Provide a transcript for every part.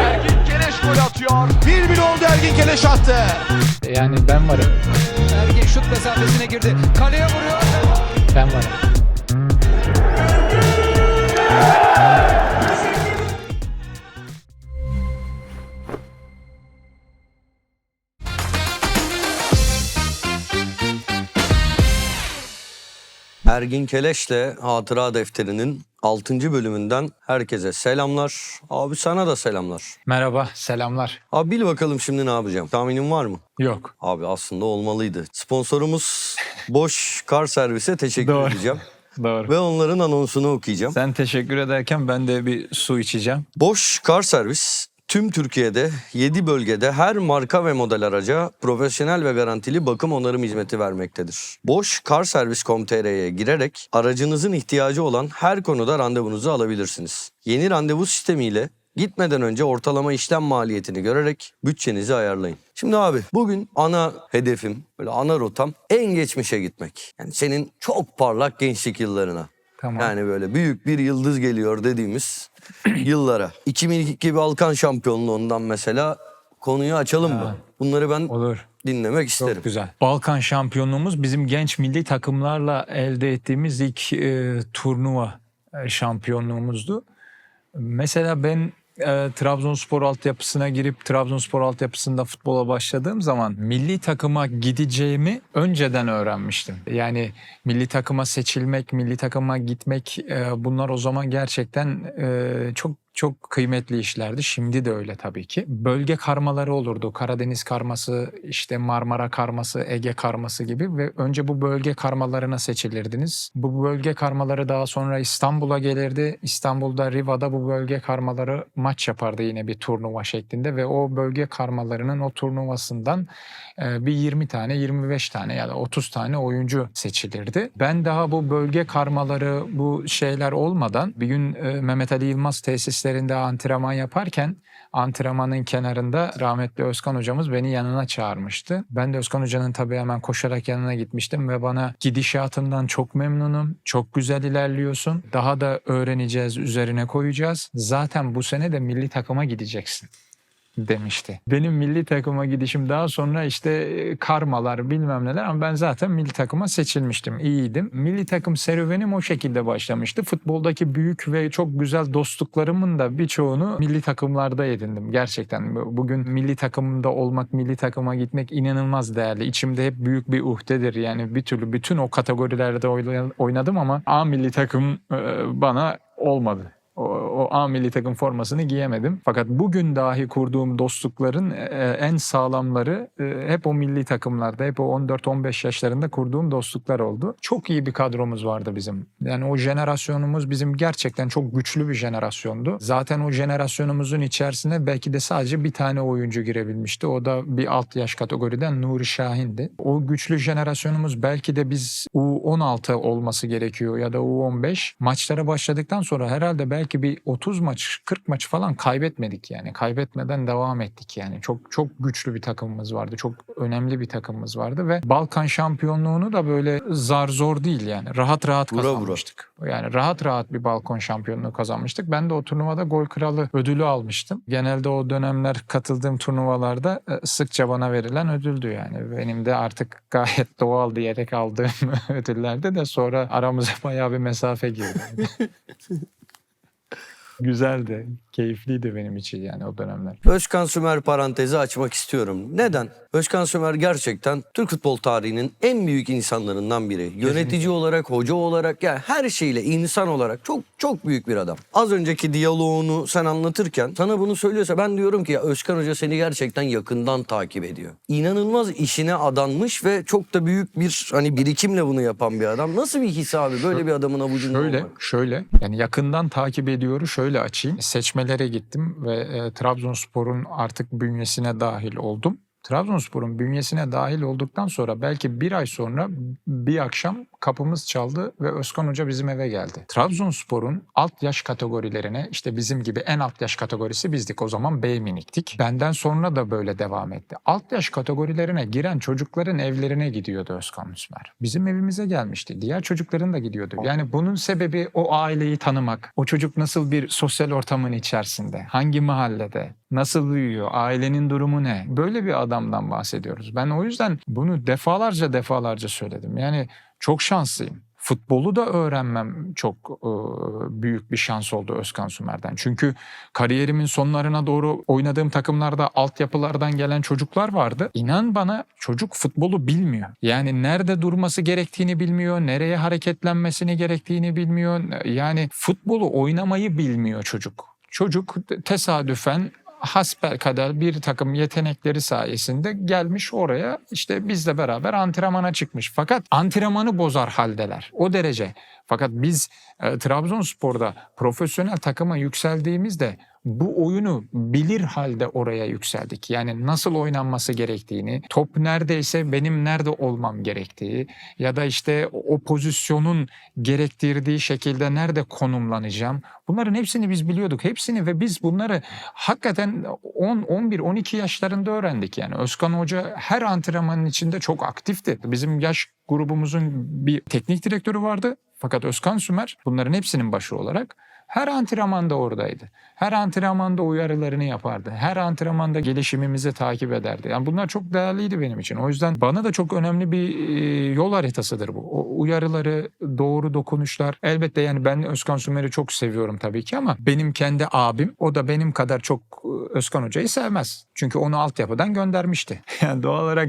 Ergin Keleş gol atıyor. 1-1 oldu Ergin Keleş attı. Yani ben varım. Ergin şut mesafesine girdi. Kaleye vuruyor. Ben varım. Ergin Keleş'le Hatıra Defteri'nin 6. bölümünden herkese selamlar. Abi sana da selamlar. Merhaba, selamlar. Abi bil bakalım şimdi ne yapacağım. Tahminin var mı? Yok. Abi aslında olmalıydı. Sponsorumuz Boş Kar Servis'e teşekkür Doğru. edeceğim. Doğru. Ve onların anonsunu okuyacağım. Sen teşekkür ederken ben de bir su içeceğim. Boş Kar Servis tüm Türkiye'de 7 bölgede her marka ve model araca profesyonel ve garantili bakım onarım hizmeti vermektedir. Boş Karservis.com.tr'ye girerek aracınızın ihtiyacı olan her konuda randevunuzu alabilirsiniz. Yeni randevu sistemiyle gitmeden önce ortalama işlem maliyetini görerek bütçenizi ayarlayın. Şimdi abi bugün ana hedefim, böyle ana rotam en geçmişe gitmek. Yani senin çok parlak gençlik yıllarına. Tamam. Yani böyle büyük bir yıldız geliyor dediğimiz yıllara. 2002 Balkan şampiyonluğundan mesela konuyu açalım mı? Bunları ben Olur. dinlemek isterim. Çok güzel. Balkan şampiyonluğumuz bizim genç milli takımlarla elde ettiğimiz ilk e, turnuva e, şampiyonluğumuzdu. Mesela ben e, Trabzonspor altyapısına girip Trabzonspor altyapısında futbola başladığım zaman milli takıma gideceğimi önceden öğrenmiştim. Yani milli takıma seçilmek, milli takıma gitmek e, bunlar o zaman gerçekten e, çok çok kıymetli işlerdi. Şimdi de öyle tabii ki. Bölge karmaları olurdu. Karadeniz karması, işte Marmara karması, Ege karması gibi ve önce bu bölge karmalarına seçilirdiniz. Bu bölge karmaları daha sonra İstanbul'a gelirdi. İstanbul'da Riva'da bu bölge karmaları maç yapardı yine bir turnuva şeklinde ve o bölge karmalarının o turnuvasından e, bir 20 tane, 25 tane ya da 30 tane oyuncu seçilirdi. Ben daha bu bölge karmaları, bu şeyler olmadan bir gün e, Mehmet Ali Yılmaz tesislerinde antrenman yaparken antrenmanın kenarında rahmetli Özkan hocamız beni yanına çağırmıştı. Ben de Özkan hocanın tabii hemen koşarak yanına gitmiştim ve bana gidişatından çok memnunum. Çok güzel ilerliyorsun. Daha da öğreneceğiz, üzerine koyacağız. Zaten bu sene de milli takıma gideceksin demişti. Benim milli takıma gidişim daha sonra işte e, karmalar bilmem neler ama ben zaten milli takıma seçilmiştim. iyiydim. Milli takım serüvenim o şekilde başlamıştı. Futboldaki büyük ve çok güzel dostluklarımın da birçoğunu milli takımlarda edindim. Gerçekten bugün milli takımda olmak, milli takıma gitmek inanılmaz değerli. İçimde hep büyük bir uhdedir. Yani bir türlü bütün o kategorilerde oyna- oynadım ama A milli takım e, bana olmadı. O, o A milli takım formasını giyemedim. Fakat bugün dahi kurduğum dostlukların e, en sağlamları e, hep o milli takımlarda, hep o 14-15 yaşlarında kurduğum dostluklar oldu. Çok iyi bir kadromuz vardı bizim. Yani o jenerasyonumuz bizim gerçekten çok güçlü bir jenerasyondu. Zaten o jenerasyonumuzun içerisine belki de sadece bir tane oyuncu girebilmişti. O da bir alt yaş kategoriden Nuri Şahin'di. O güçlü jenerasyonumuz belki de biz U16 olması gerekiyor ya da U15. Maçlara başladıktan sonra herhalde belki bir 30 maç, 40 maç falan kaybetmedik yani. Kaybetmeden devam ettik yani. Çok çok güçlü bir takımımız vardı. Çok önemli bir takımımız vardı ve Balkan şampiyonluğunu da böyle zar zor değil yani. Rahat rahat Vura vura. kazanmıştık. Yani rahat rahat bir balkon şampiyonluğu kazanmıştık. Ben de o turnuvada gol kralı ödülü almıştım. Genelde o dönemler katıldığım turnuvalarda e, sıkça bana verilen ödüldü yani. Benim de artık gayet doğal diyerek aldığım ödüllerde de sonra aramıza bayağı bir mesafe girdi. Güzeldi, keyifliydi benim için yani o dönemler. Özkan Sümer parantezi açmak istiyorum. Neden? Özkan Sümer gerçekten Türk futbol tarihinin en büyük insanlarından biri. Yönetici olarak, hoca olarak yani her şeyle insan olarak çok çok büyük bir adam. Az önceki diyaloğunu sen anlatırken sana bunu söylüyorsa ben diyorum ki ya Özkan Hoca seni gerçekten yakından takip ediyor. İnanılmaz işine adanmış ve çok da büyük bir hani birikimle bunu yapan bir adam. Nasıl bir his abi böyle bir adamın avucunda Şöyle, olmak? şöyle yani yakından takip ediyoru şöyle açayım. Seçmelere gittim ve e, Trabzonspor'un artık bünyesine dahil oldum. Trabzonspor'un bünyesine dahil olduktan sonra belki bir ay sonra bir akşam kapımız çaldı ve Özkan Hoca bizim eve geldi. Trabzonspor'un alt yaş kategorilerine işte bizim gibi en alt yaş kategorisi bizdik. O zaman B miniktik. Benden sonra da böyle devam etti. Alt yaş kategorilerine giren çocukların evlerine gidiyordu Özkan Müsmer. Bizim evimize gelmişti. Diğer çocukların da gidiyordu. Yani bunun sebebi o aileyi tanımak. O çocuk nasıl bir sosyal ortamın içerisinde? Hangi mahallede? Nasıl büyüyor? Ailenin durumu ne? Böyle bir adamdan bahsediyoruz. Ben o yüzden bunu defalarca defalarca söyledim. Yani çok şanslıyım. Futbolu da öğrenmem çok e, büyük bir şans oldu Özkan Sümer'den. Çünkü kariyerimin sonlarına doğru oynadığım takımlarda altyapılardan gelen çocuklar vardı. İnan bana çocuk futbolu bilmiyor. Yani nerede durması gerektiğini bilmiyor, nereye hareketlenmesini gerektiğini bilmiyor. Yani futbolu oynamayı bilmiyor çocuk. Çocuk tesadüfen hasbelkader bir takım yetenekleri sayesinde gelmiş oraya işte bizle beraber antrenmana çıkmış. Fakat antrenmanı bozar haldeler. O derece. Fakat biz e, Trabzonspor'da profesyonel takıma yükseldiğimizde bu oyunu bilir halde oraya yükseldik. Yani nasıl oynanması gerektiğini, top neredeyse benim nerede olmam gerektiği ya da işte o pozisyonun gerektirdiği şekilde nerede konumlanacağım. Bunların hepsini biz biliyorduk. Hepsini ve biz bunları hakikaten 10, 11, 12 yaşlarında öğrendik. Yani Özkan Hoca her antrenmanın içinde çok aktifti. Bizim yaş grubumuzun bir teknik direktörü vardı. Fakat Özkan Sümer bunların hepsinin başı olarak her antrenmanda oradaydı. Her antrenmanda uyarılarını yapardı. Her antrenmanda gelişimimizi takip ederdi. Yani bunlar çok değerliydi benim için. O yüzden bana da çok önemli bir e, yol haritasıdır bu. O uyarıları, doğru dokunuşlar. Elbette yani ben Özkan Sümer'i çok seviyorum tabii ki ama benim kendi abim o da benim kadar çok e, Özkan Hoca'yı sevmez. Çünkü onu altyapıdan göndermişti. Yani doğal olarak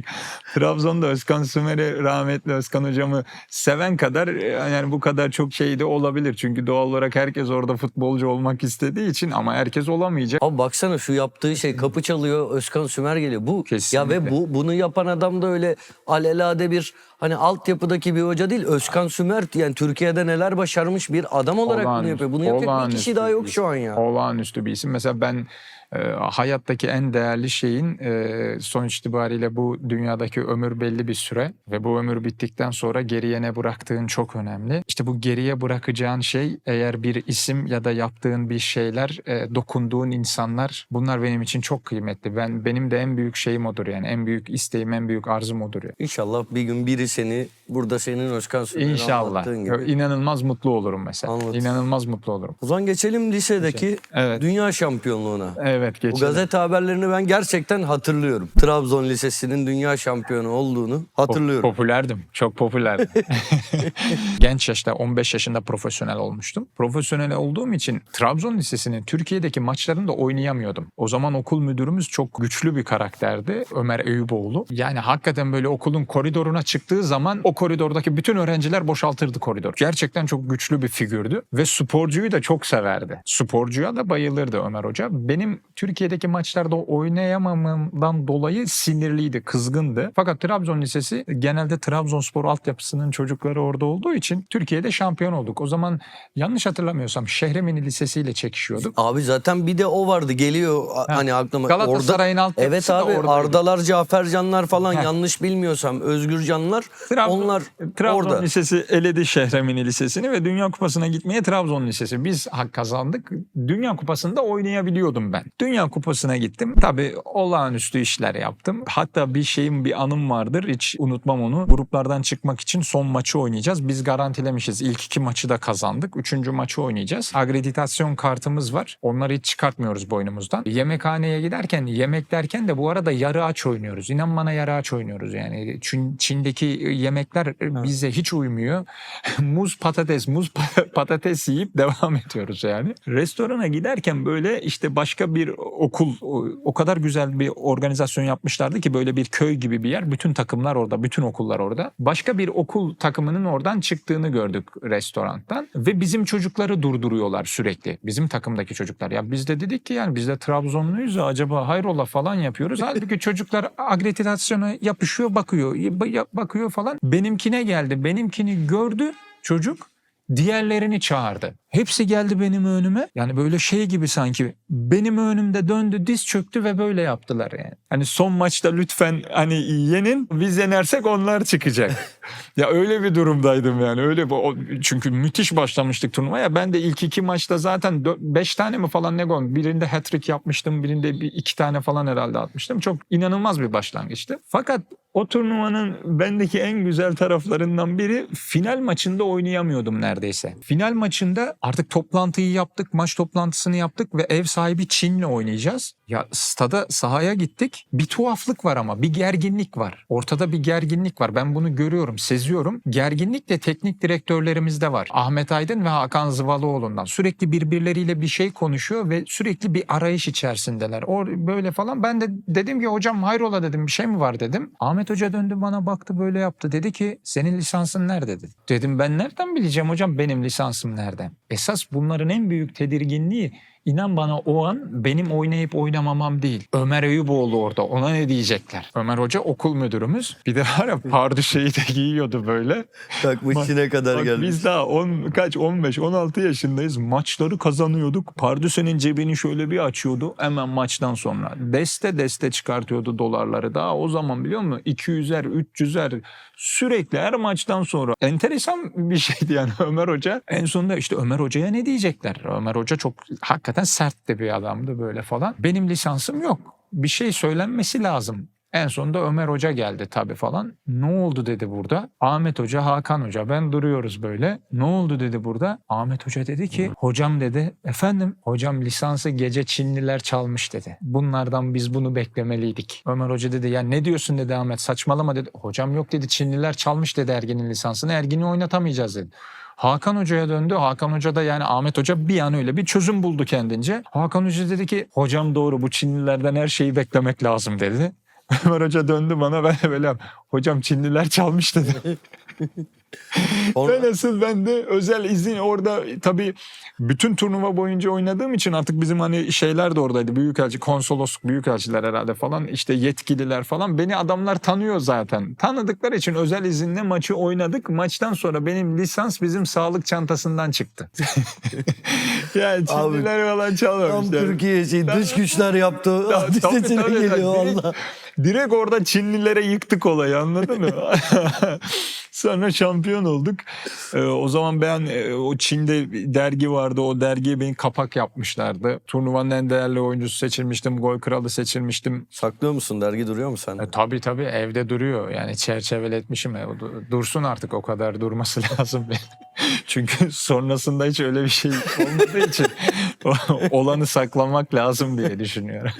Trabzon'da Özkan Sümer'i rahmetli Özkan Hocamı seven kadar e, yani bu kadar çok şey de olabilir. Çünkü doğal olarak herkes orada futbolcu olmak istediği için ama herkes olamayacak. Abi baksana şu yaptığı şey kapı çalıyor Özkan Sümer geliyor. Bu Kesinlikle. ya ve bu bunu yapan adam da öyle alelade bir hani altyapıdaki bir hoca değil. Özkan Sümer yani Türkiye'de neler başarmış bir adam olarak bunu Olağanüstü- yapıyor. Bunu yapacak bir kişi daha yok şu an ya. Olağanüstü bir isim. Mesela ben e, hayattaki en değerli şeyin e, sonuç itibariyle bu dünyadaki ömür belli bir süre ve bu ömür bittikten sonra geriye ne bıraktığın çok önemli. İşte bu geriye bırakacağın şey eğer bir isim ya da yaptığın bir şeyler, e, dokunduğun insanlar bunlar benim için çok kıymetli. Ben benim de en büyük şeyim odur yani. En büyük isteğim, en büyük arzum odur. Yani. İnşallah bir gün biri seni burada senin Özkan Sümer'i İnşallah. gibi. İnanılmaz mutlu olurum mesela. Anladım. İnanılmaz mutlu olurum. O zaman geçelim lisedeki Evet. dünya şampiyonluğuna. Evet Bu geçelim. gazete haberlerini ben gerçekten hatırlıyorum. Trabzon Lisesi'nin dünya şampiyonu olduğunu hatırlıyorum. Popülerdim. Çok popülerdim. Genç yaşta 15 yaşında profesyonel olmuştum. Profesyonel olduğum için Trabzon Lisesi'nin Türkiye'deki maçlarında oynayamıyordum. O zaman okul müdürümüz çok güçlü bir karakterdi. Ömer Eyüboğlu. Yani hakikaten böyle okulun koridoruna çıktığı zaman o koridordaki bütün öğrenciler boşaltırdı koridor. Gerçekten çok güçlü bir figürdü ve sporcuyu da çok severdi. Sporcuya da bayılırdı Ömer Hoca. Benim Türkiye'deki maçlarda oynayamamamdan dolayı sinirliydi, kızgındı. Fakat Trabzon Lisesi genelde Trabzonspor altyapısının çocukları orada olduğu için Türkiye'de şampiyon olduk. O zaman yanlış hatırlamıyorsam Şehremini Lisesi ile çekişiyorduk. Abi zaten bir de o vardı geliyor a- hani aklıma. Galatasaray'ın altyapısı Evet da abi oradaydı. Ardalar, Cafercanlar falan Heh. yanlış bilmiyorsam Özgürcanlar Trabzon- onlar Trabzon orada. Lisesi eledi Şehremini Lisesi'ni ve Dünya Kupası'na gitmeye Trabzon Lisesi. Biz hak kazandık. Dünya Kupası'nda oynayabiliyordum ben. Dünya Kupası'na gittim. Tabii olağanüstü işler yaptım. Hatta bir şeyim, bir anım vardır. Hiç unutmam onu. Gruplardan çıkmak için son maçı oynayacağız. Biz garantilemişiz. İlk iki maçı da kazandık. Üçüncü maçı oynayacağız. Akreditasyon kartımız var. Onları hiç çıkartmıyoruz boynumuzdan. Yemekhaneye giderken, yemek derken de bu arada yarı aç oynuyoruz. İnan bana yarı aç oynuyoruz yani. Çin, Çin'deki yemekler bize hiç uymuyor. muz patates, muz pa- patates yiyip devam ediyoruz yani. Restorana giderken böyle işte başka bir okul o- kadar güzel bir organizasyon yapmışlardı ki böyle bir köy gibi bir yer. Bütün takımlar orada, bütün okullar orada. Başka bir okul takımının oradan çıktığını gördük restorandan ve bizim çocukları durduruyorlar sürekli. Bizim takımdaki çocuklar. Ya biz de dedik ki yani biz de Trabzonluyuz acaba hayrola falan yapıyoruz. Halbuki çocuklar akreditasyona yapışıyor bakıyor. Bakıyor falan. Benimkine geldi. Benimkini gördü çocuk. Diğerlerini çağırdı. Hepsi geldi benim önüme. Yani böyle şey gibi sanki benim önümde döndü diz çöktü ve böyle yaptılar yani. Hani son maçta lütfen hani yenin biz yenersek onlar çıkacak. ya öyle bir durumdaydım yani öyle o- çünkü müthiş başlamıştık turnuvaya. Ben de ilk iki maçta zaten 5 tane mi falan ne gol. Birinde hat-trick yapmıştım. Birinde bir iki tane falan herhalde atmıştım. Çok inanılmaz bir başlangıçtı. Fakat o turnuvanın bendeki en güzel taraflarından biri final maçında oynayamıyordum neredeyse. Final maçında artık toplantıyı yaptık, maç toplantısını yaptık ve ev sahibi Çin'le oynayacağız. Ya stada sahaya gittik. Bir tuhaflık var ama bir gerginlik var. Ortada bir gerginlik var. Ben bunu görüyorum, seziyorum. Gerginlik de teknik direktörlerimizde var. Ahmet Aydın ve Hakan Zıvalıoğlu'ndan. Sürekli birbirleriyle bir şey konuşuyor ve sürekli bir arayış içerisindeler. O böyle falan. Ben de dedim ki hocam hayrola dedim bir şey mi var dedim. Ahmet Hoca döndü bana baktı böyle yaptı. Dedi ki senin lisansın nerede dedi. Dedim ben nereden bileceğim hocam benim lisansım nerede? Esas bunların en büyük tedirginliği İnan bana o an benim oynayıp oynamamam değil. Ömer Eyüboğlu orada. Ona ne diyecekler? Ömer Hoca okul müdürümüz. Bir de var ya pardüşeyi de giyiyordu böyle. Takmış Bak- Çin'e kadar Bak gelmiş. biz daha 10 kaç 15 16 yaşındayız. Maçları kazanıyorduk. Pardüse'nin cebini şöyle bir açıyordu hemen maçtan sonra. Deste deste çıkartıyordu dolarları. Daha o zaman biliyor musun? 200'er 300'er sürekli her maçtan sonra. Enteresan bir şeydi yani Ömer Hoca. En sonunda işte Ömer Hoca'ya ne diyecekler? Ömer Hoca çok hakikaten sert de bir adamdı böyle falan. Benim lisansım yok. Bir şey söylenmesi lazım. En sonunda Ömer Hoca geldi tabii falan. Ne oldu dedi burada. Ahmet Hoca, Hakan Hoca ben duruyoruz böyle. Ne oldu dedi burada. Ahmet Hoca dedi ki hocam dedi efendim hocam lisansı gece Çinliler çalmış dedi. Bunlardan biz bunu beklemeliydik. Ömer Hoca dedi ya ne diyorsun dedi Ahmet saçmalama dedi. Hocam yok dedi Çinliler çalmış dedi Ergin'in lisansını. Ergin'i oynatamayacağız dedi. Hakan Hoca'ya döndü. Hakan Hoca da yani Ahmet Hoca bir an öyle bir çözüm buldu kendince. Hakan Hoca dedi ki hocam doğru bu Çinlilerden her şeyi beklemek lazım dedi. Ömer Hoca döndü bana ben böyle hocam Çinliler çalmış dedi. Sonra- Ve nasıl ben de özel izin orada tabii bütün turnuva boyunca oynadığım için artık bizim hani şeyler de oradaydı. Büyükelçi, konsolosluk, büyükelçiler herhalde falan işte yetkililer falan. Beni adamlar tanıyor zaten. Tanıdıkları için özel izinle maçı oynadık. Maçtan sonra benim lisans bizim sağlık çantasından çıktı. yani Çinliler falan Tam çalmamışlar. Türkiye şey dış güçler yaptı. Sesine geliyor Allah. Direkt orada Çinlilere yıktık olayı anladın mı? Sonra şampiyon olduk. Ee, o zaman ben e, o Çin'de bir dergi vardı. O dergiye beni kapak yapmışlardı. Turnuvanın en değerli oyuncusu seçilmiştim. Gol kralı seçilmiştim. Saklıyor musun? Dergi duruyor mu sende? E, tabii tabii evde duruyor. Yani çerçeveletmişim. E, dursun artık o kadar durması lazım. Çünkü sonrasında hiç öyle bir şey olmadığı için olanı saklamak lazım diye düşünüyorum.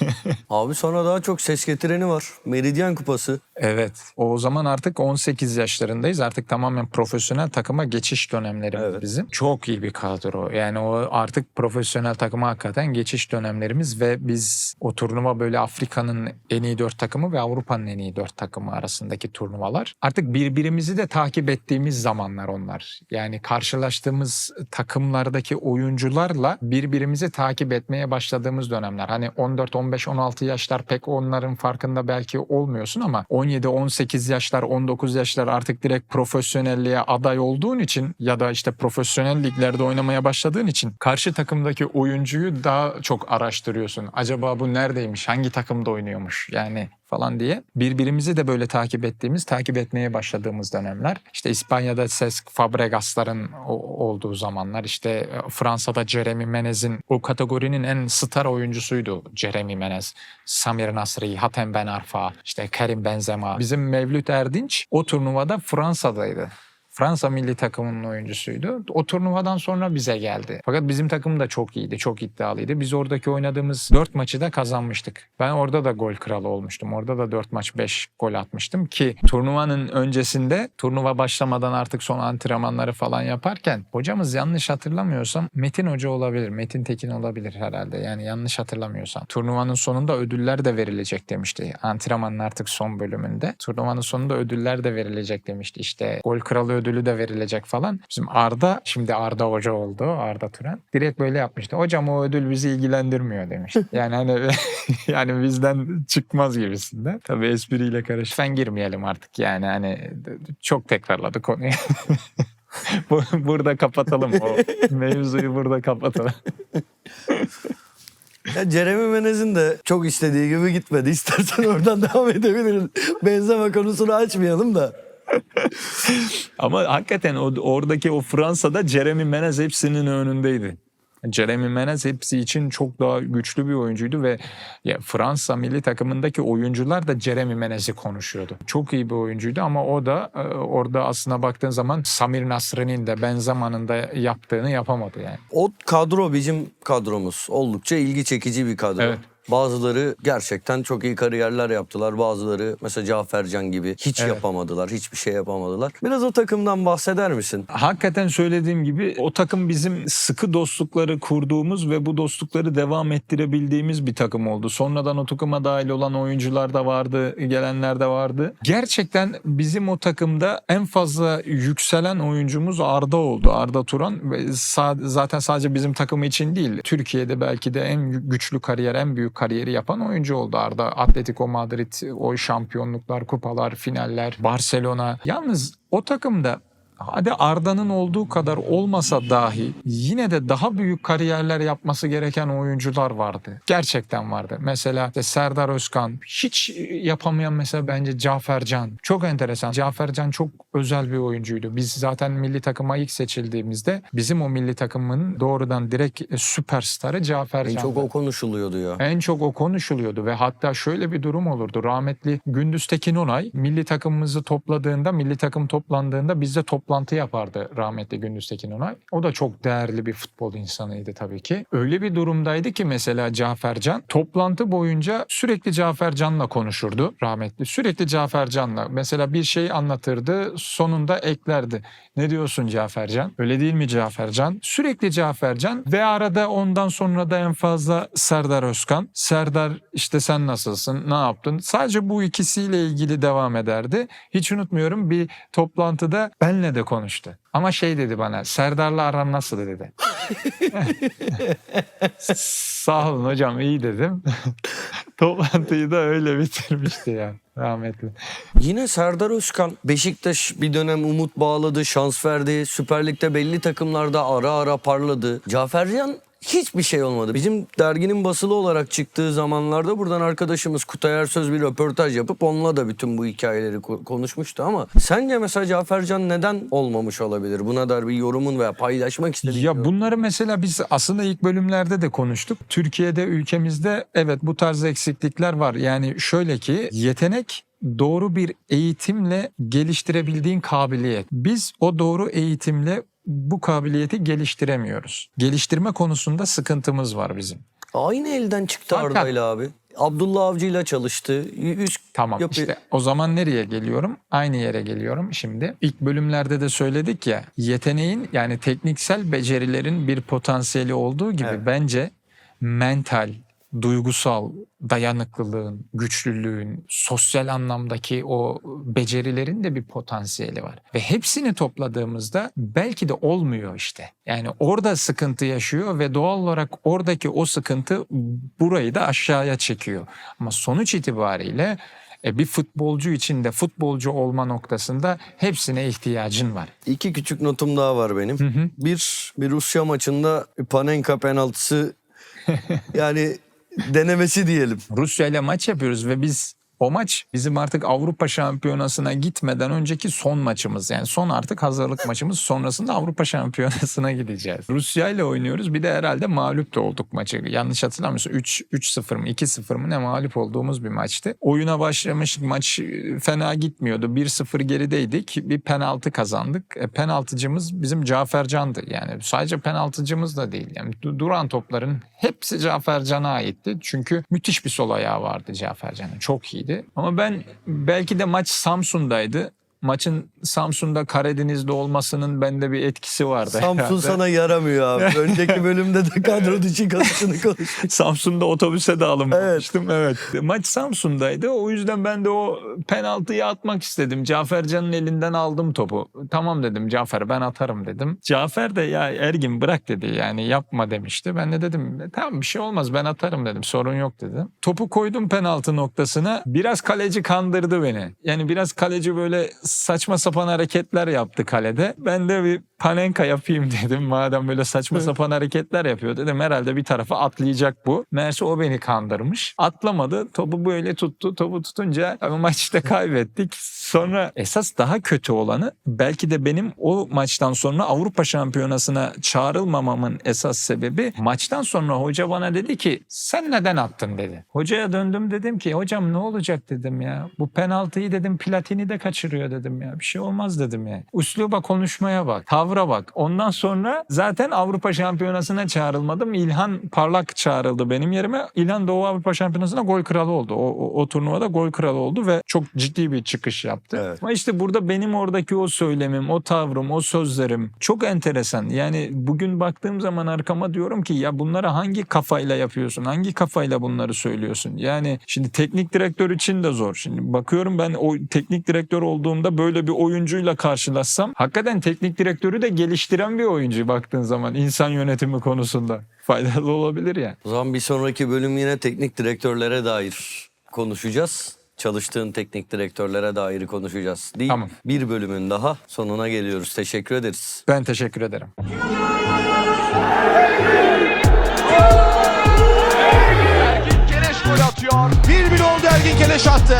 Abi sonra daha çok ses getireni var. Meridyen Kupası. Evet. O zaman artık 18 yaşlarındayız. Artık tamamen profesyonel takıma geçiş dönemlerimiz Evet. bizim. Çok iyi bir kadro. Yani o artık profesyonel takıma hakikaten geçiş dönemlerimiz ve biz o turnuva böyle Afrika'nın en iyi dört takımı ve Avrupa'nın en iyi dört takımı arasındaki turnuvalar. Artık birbirimizi de takip ettiğimiz zamanlar onlar. Yani karşılaştığımız takımlardaki oyuncularla birbirimizi takip etmeye başladığımız dönemler. Hani 14, 15, 16 yaşlar pek onların farkında belki olmuyorsun ama 17, 18 yaşlar, 19 yaşlar artık direkt profesyonelliğe aday olduğun için ya da işte profesyonel liglerde oynamaya başladığın için karşı takımdaki oyuncuyu daha çok araştırıyorsun. Acaba bu neredeymiş, hangi takımda oynuyormuş yani falan diye. Birbirimizi de böyle takip ettiğimiz, takip etmeye başladığımız dönemler. İşte İspanya'da Cesc Fabregas'ların olduğu zamanlar. işte e, Fransa'da Jeremy Menez'in o kategorinin en star oyuncusuydu Jeremy Menez. Samir Nasri, Hatem Ben Arfa, işte Karim Benzema. Bizim Mevlüt Erdinç o turnuvada Fransa'daydı. Fransa milli takımının oyuncusuydu. O turnuvadan sonra bize geldi. Fakat bizim takım da çok iyiydi, çok iddialıydı. Biz oradaki oynadığımız 4 maçı da kazanmıştık. Ben orada da gol kralı olmuştum. Orada da 4 maç 5 gol atmıştım ki turnuvanın öncesinde turnuva başlamadan artık son antrenmanları falan yaparken hocamız yanlış hatırlamıyorsam Metin Hoca olabilir. Metin Tekin olabilir herhalde. Yani yanlış hatırlamıyorsam. Turnuvanın sonunda ödüller de verilecek demişti. Antrenmanın artık son bölümünde. Turnuvanın sonunda ödüller de verilecek demişti. İşte gol kralı ödülü de verilecek falan. Bizim Arda, şimdi Arda Hoca oldu. Arda Turan. Direkt böyle yapmıştı. Hocam o ödül bizi ilgilendirmiyor demiş. Yani hani yani bizden çıkmaz gibisinden. Tabii espriyle karışık. Lütfen girmeyelim artık yani hani çok tekrarladı konuyu. Bu- burada kapatalım o mevzuyu burada kapatalım. Ya Jeremy Menez'in de çok istediği gibi gitmedi. İstersen oradan devam edebiliriz. Benzeme konusunu açmayalım da. Ama hakikaten o, oradaki o Fransa'da Jeremy Menez hepsinin önündeydi. Jeremy Menez hepsi için çok daha güçlü bir oyuncuydu ve ya Fransa milli takımındaki oyuncular da Jeremy Menez'i konuşuyordu. Çok iyi bir oyuncuydu ama o da e, orada aslına baktığın zaman Samir Nasri'nin de ben zamanında yaptığını yapamadı yani. O kadro bizim kadromuz. Oldukça ilgi çekici bir kadro. Evet. Bazıları gerçekten çok iyi kariyerler yaptılar. Bazıları mesela Cafercan gibi hiç Evet. yapamadılar. Hiçbir şey yapamadılar. Biraz o takımdan bahseder misin? Hakikaten söylediğim gibi o takım bizim sıkı dostlukları kurduğumuz ve bu dostlukları devam ettirebildiğimiz bir takım oldu. Sonradan o takıma dahil olan oyuncular da vardı, gelenler de vardı. Gerçekten bizim o takımda en fazla yükselen oyuncumuz Arda oldu. Arda Turan ve sa- zaten sadece bizim takımı için değil. Türkiye'de belki de en güçlü kariyer, en büyük kariyeri yapan oyuncu oldu Arda. Atletico Madrid, o şampiyonluklar, kupalar, finaller, Barcelona. Yalnız o takımda Hadi Arda'nın olduğu kadar olmasa dahi yine de daha büyük kariyerler yapması gereken oyuncular vardı. Gerçekten vardı. Mesela işte Serdar Özkan hiç yapamayan mesela bence Cafer Can. Çok enteresan. Cafer Can çok özel bir oyuncuydu. Biz zaten milli takıma ilk seçildiğimizde bizim o milli takımın doğrudan direkt süperstarı Cafer En çok o konuşuluyordu ya. En çok o konuşuluyordu ve hatta şöyle bir durum olurdu. Rahmetli Gündüz Tekin Onay milli takımımızı topladığında, milli takım toplandığında bizde toplantı yapardı rahmetli Gündüz Tekin Onay. O da çok değerli bir futbol insanıydı tabii ki. Öyle bir durumdaydı ki mesela Cafercan toplantı boyunca sürekli Cafercan'la konuşurdu rahmetli. Sürekli Cafercan'la. Mesela bir şey anlatırdı sonunda eklerdi. Ne diyorsun Cafercan? Öyle değil mi Cafercan? Sürekli Cafercan ve arada ondan sonra da en fazla Serdar Özkan. Serdar işte sen nasılsın? Ne yaptın? Sadece bu ikisiyle ilgili devam ederdi. Hiç unutmuyorum bir toplantıda benle de konuştu. Ama şey dedi bana Serdar'la aran nasıl dedi. Sağ olun hocam iyi dedim. Toplantıyı da öyle bitirmişti ya rahmetli. Yine Serdar Özkan Beşiktaş bir dönem umut bağladı, şans verdi. Süper Lig'de belli takımlarda ara ara parladı. Cafercan hiçbir şey olmadı. Bizim derginin basılı olarak çıktığı zamanlarda buradan arkadaşımız Kutay Ersöz bir röportaj yapıp onunla da bütün bu hikayeleri ko- konuşmuştu ama sence mesela Cafercan neden olmamış olabilir? Buna dair bir yorumun veya paylaşmak istediğin Ya yorum. bunları mesela biz aslında ilk bölümlerde de konuştuk. Türkiye'de ülkemizde evet bu tarz eksiklikler var. Yani şöyle ki yetenek doğru bir eğitimle geliştirebildiğin kabiliyet. Biz o doğru eğitimle bu kabiliyeti geliştiremiyoruz. Geliştirme konusunda sıkıntımız var bizim. Aynı elden çıktı Fakat- Arda'yla abi. Abdullah Avcı'yla çalıştı. Üst Tamam yapı- işte o zaman nereye geliyorum? Aynı yere geliyorum şimdi. İlk bölümlerde de söyledik ya yeteneğin yani tekniksel becerilerin bir potansiyeli olduğu gibi Evet. bence mental, duygusal dayanıklılığın, güçlülüğün, sosyal anlamdaki o becerilerin de bir potansiyeli var. Ve hepsini topladığımızda belki de olmuyor işte. Yani orada sıkıntı yaşıyor ve doğal olarak oradaki o sıkıntı burayı da aşağıya çekiyor. Ama sonuç itibariyle e, bir futbolcu için de futbolcu olma noktasında hepsine ihtiyacın var. İki küçük notum daha var benim. hı. Bir, bir Rusya maçında Panenka penaltısı yani denemesi diyelim. Rusya ile maç yapıyoruz ve biz o maç bizim artık Avrupa Şampiyonası'na gitmeden önceki son maçımız. Yani son artık hazırlık maçımız. Sonrasında Avrupa Şampiyonası'na gideceğiz. Rusya ile oynuyoruz. Bir de herhalde mağlup da olduk maçı. Yanlış hatırlamıyorsam 3 3-0 mı 2-0 mı ne mağlup olduğumuz bir maçtı. Oyuna başlamıştık. Maç e, fena gitmiyordu. 1-0 gerideydik. Bir penaltı kazandık. E, penaltıcımız bizim Cafer Can'dı. Yani sadece penaltıcımız da değil. Yani du- duran topların hepsi Cafer Can'a aitti. Çünkü müthiş bir sol ayağı vardı Cafer Can'ın. Çok iyiydi. Ama ben belki de maç Samsun'daydı. Maçın Samsun'da Karadeniz'de olmasının bende bir etkisi vardı. Samsun herhalde. sana yaramıyor abi. Önceki bölümde de kadro dışı konusunu konuştuk. Samsun'da otobüse de alınmamıştım. Evet. Maç Samsun'daydı. O yüzden ben de o penaltıyı atmak istedim. Cafercan'ın elinden aldım topu. Tamam dedim Cafer ben atarım dedim. Cafer de ya Ergin bırak dedi yani yapma demişti. Ben de dedim tamam bir şey olmaz ben atarım dedim. Sorun yok dedim. Topu koydum penaltı noktasına. Biraz kaleci kandırdı beni. Yani biraz kaleci böyle saçma sapan hareketler yaptı kalede. Ben de bir panenka yapayım dedim. Madem böyle saçma sapan hareketler yapıyor dedim. Herhalde bir tarafa atlayacak bu. Meğerse o beni kandırmış. Atlamadı. Topu böyle tuttu. Topu tutunca ama maçta kaybettik. Sonra esas daha kötü olanı belki de benim o maçtan sonra Avrupa Şampiyonası'na çağrılmamamın esas sebebi maçtan sonra hoca bana dedi ki sen neden attın dedi. Hocaya döndüm dedim ki hocam ne olacak dedim ya. Bu penaltıyı dedim Platini de kaçırıyor dedim ya. Bir şey olmaz dedim ya. Üsluba konuşmaya bak. Tavra bak. Ondan sonra zaten Avrupa Şampiyonası'na çağrılmadım. İlhan Parlak çağrıldı benim yerime. İlhan Doğu Avrupa Şampiyonası'na gol kralı oldu. O, o, o turnuvada gol kralı oldu ve çok ciddi bir çıkış yaptı. Evet. Ama işte burada benim oradaki o söylemim, o tavrım, o sözlerim çok enteresan. Yani bugün baktığım zaman arkama diyorum ki ya bunları hangi kafayla yapıyorsun? Hangi kafayla bunları söylüyorsun? Yani şimdi teknik direktör için de zor. Şimdi bakıyorum ben o teknik direktör olduğumda böyle bir oyuncuyla karşılaşsam hakikaten teknik direktörü de geliştiren bir oyuncu baktığın zaman insan yönetimi konusunda faydalı olabilir yani. O zaman bir sonraki bölüm yine teknik direktörlere dair konuşacağız. Çalıştığın teknik direktörlere dair konuşacağız. Değil. Tamam. Bir bölümün daha sonuna geliyoruz. Teşekkür ederiz. Ben teşekkür ederim. Ergin Keleş gol atıyor. 1-1 oldu Ergin Keleş attı.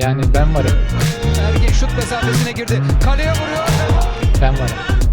Yani ben varım. Şut mesafesine girdi. Kaleye vuruyor. Ben varım.